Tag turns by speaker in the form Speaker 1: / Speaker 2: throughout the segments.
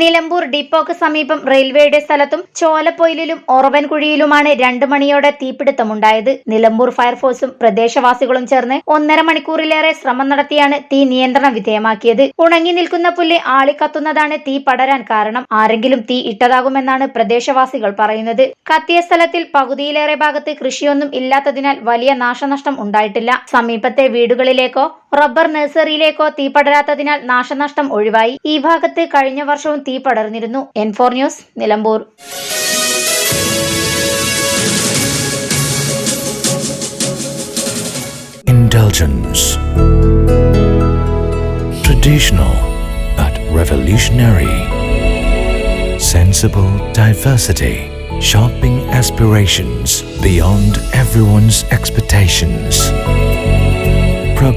Speaker 1: Nilambur ഡിപ്പോക്ക് സമീപം റെയിൽവേയുടെ സ്ഥലത്തും ചോലപ്പൊയിലിലും ഓറവൻകുഴിയിലുമാണ് രണ്ടു മണിയോടെ തീപിടുത്തമുണ്ടായത്. നിലമ്പൂർ ഫയർഫോഴ്സും പ്രദേശവാസികളും ചേർന്ന് ഒന്നര മണിക്കൂറിലേറെ ശ്രമം നടത്തിയാണ് തീ നിയന്ത്രണ വിധേയമാക്കിയത്. ഉണങ്ങി നിൽക്കുന്ന പുല്ല് ആളിക്കത്തുന്നതാണ് തീ പടരാൻ കാരണം. ആരെങ്കിലും തീ ഇട്ടതാകുമെന്നാണ് പ്രദേശവാസികൾ പറയുന്നത്. കത്തിയ സ്ഥലത്തിൽ പകുതിയിലേറെ ഭാഗത്ത് കൃഷിയൊന്നും ഇല്ലാത്തതിനാൽ വലിയ നാശനഷ്ടം ഉണ്ടായിട്ടില്ല. സമീപത്തെ വീടുകളിലേക്കോ റബ്ബർ നഴ്സറിയിലേക്കോ തീ പടരാത്തതിനാൽ നാശനഷ്ടം ഒഴിവായി ഈ ഭാഗത്ത് കഴിഞ്ഞ വർഷവും തീ പടർന്നിരുന്നു N four news Nilambur
Speaker 2: Indulgence. Traditional but revolutionary. Sensible diversity. Shopping aspirations beyond everyone's expectations.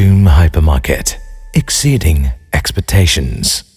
Speaker 2: Jam Hypermarket, exceeding expectations.